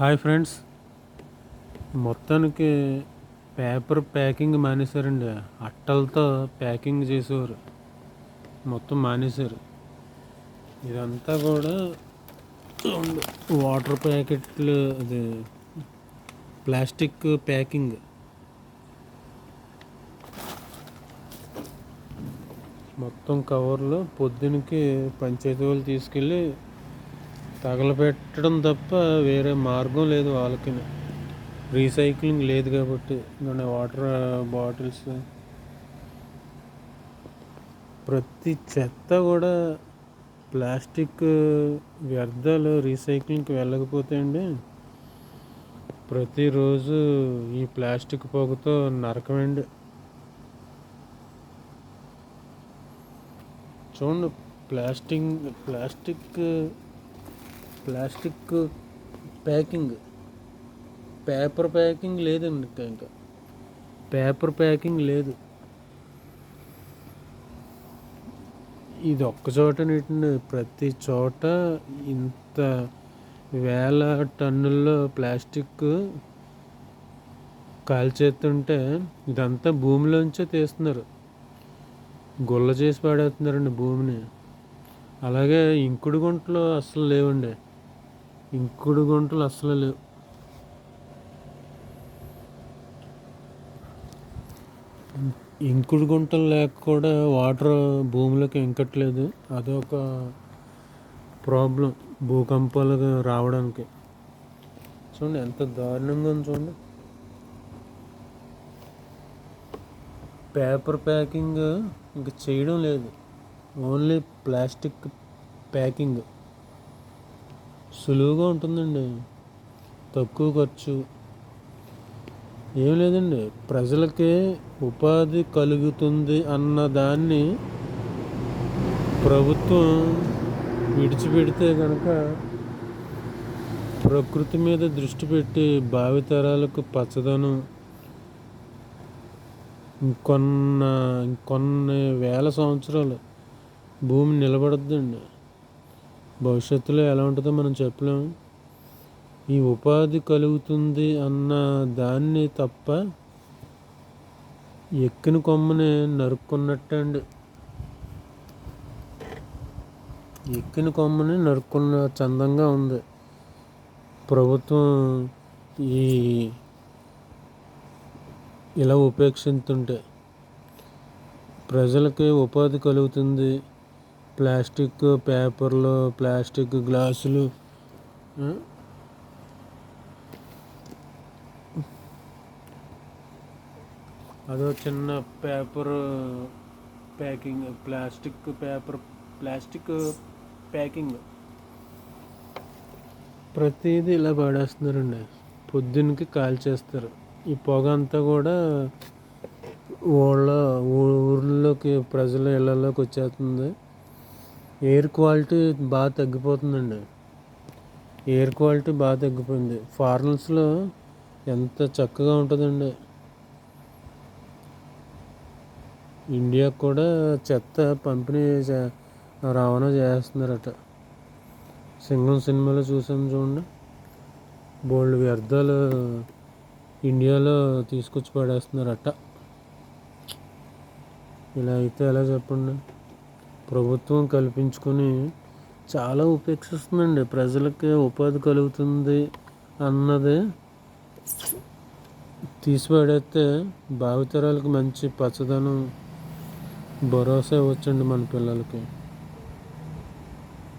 Hi friends. మొత్తానికి paper packing మానేశారండి. అట్టలతో ప్యాకింగ్ చేసేవారు. మొత్తం మానేశారు. ఇదంతా కూడా వాటర్ ప్యాకెట్లు అది ప్లాస్టిక్ ప్యాకింగ్. మొత్తం కవర్లు పొద్దునకి పంచాయతీ వాళ్ళు తీసుకెళ్ళి తగలబెట్టడం తప్ప వేరే మార్గం లేదు వాళ్ళకి. రీసైక్లింగ్ లేదు కాబట్టి మన వాటర్ బాటిల్స్. ప్రతి చెత్త కూడా ప్లాస్టిక్ వ్యర్థాలు రీసైక్లింగ్కి వెళ్ళకపోతే అండి ప్రతిరోజు ఈ ప్లాస్టిక్ పొగతో నరకమండి చూడండి plastic plastic plastic packing. Paper packing లేదండి ఇంకా పేపర్ ప్యాకింగ్ లేదు. ఇది ఒక్క చోట నీటిని ప్రతి చోట ఇంత వేల టన్నుల్లో ప్లాస్టిక్ కాల్చేస్తుంటే ఇదంతా భూమిలోంచే తీస్తున్నారు. గుల్ల చేసి పడేస్తున్నారండి భూమిని. అలాగే ఇంకుడు గుంటలు అస్సలు లేవండి. ఇంకుడు గుంటలు అస్సలు లేవు. ఇంకుడు గుంటలు లేక కూడా వాటర్ భూమిలోకి ఇంకట్లేదు అదొక ప్రాబ్లం భూకంపాలు రావడానికి. చూడండి ఎంత దారుణంగా ఉంది చూడండి. పేపర్ ప్యాకింగ్ ఇంక చేయడం లేదు. Only plastic packing. సులువుగా ఉంటుందండి. తక్కువ ఖర్చు. ఏం లేదండి ప్రజలకి ఉపాధి కలుగుతుంది అన్న దాన్ని ప్రభుత్వం విడిచిపెడితే కనుక ప్రకృతి మీద దృష్టి పెట్టి భావితరాలకు పచ్చదనం ఇంకొన్న ఇంకొన్ని వేల సంవత్సరాలు భూమి నిలబడద్దండి. భవిష్యత్తులో ఎలా ఉంటుందో మనం చెప్పలేము. ఈ ఉపాధి కలుగుతుంది అన్న దాన్ని తప్ప ఎక్కిన కొమ్మని నరుక్కున్నట్టండి. ఎక్కిన కొమ్మని నరుక్కున్న చందంగా ఉంది. ప్రభుత్వం ఈ ఇలా ఉపేక్షిస్తుంటే ప్రజలకి ఉపాధి కలుగుతుంది. ప్లాస్టిక్ పేపర్లు ప్లాస్టిక్ గ్లాసులు. అదో చిన్న paper packing plastic paper plastic packing. ప్రతిదీ ఇలా పడేస్తున్నారండి. పొద్దున్నకి కాల్చేస్తారు ఈ పొగ అంతా కూడా ఊళ్ళో ఊర్లోకి ప్రజల ఇళ్ళలోకి వచ్చేస్తుంది. ఎయిర్ క్వాలిటీ బాగా తగ్గిపోతుందండి. ఎయిర్ క్వాలిటీ బాగా తగ్గిపోయింది. ఫారెన్స్లో ఎంత చక్కగా ఉంటుందండి. ఇండియా కూడా చెత్త పంపిణీ చే- రవాణా చేస్తున్నారట. సింగం సినిమాలో చూసాం చూడండి. బోల్డ్ వ్యర్థాలు ఇండియాలో తీసుకొచ్చి పడేస్తున్నారట. ఇలా అయితే ఎలా చెప్పండి? ప్రభుత్వం కల్పించుకొని చాలా ఉపేక్షిస్తుందండి. ప్రజలకి ఉపాధి కలుగుతుంది అన్నది తీసిపడేస్తే భావితరాలకు మంచి పచ్చదనం భరోసా ఇవ్వచ్చండి మన పిల్లలకి.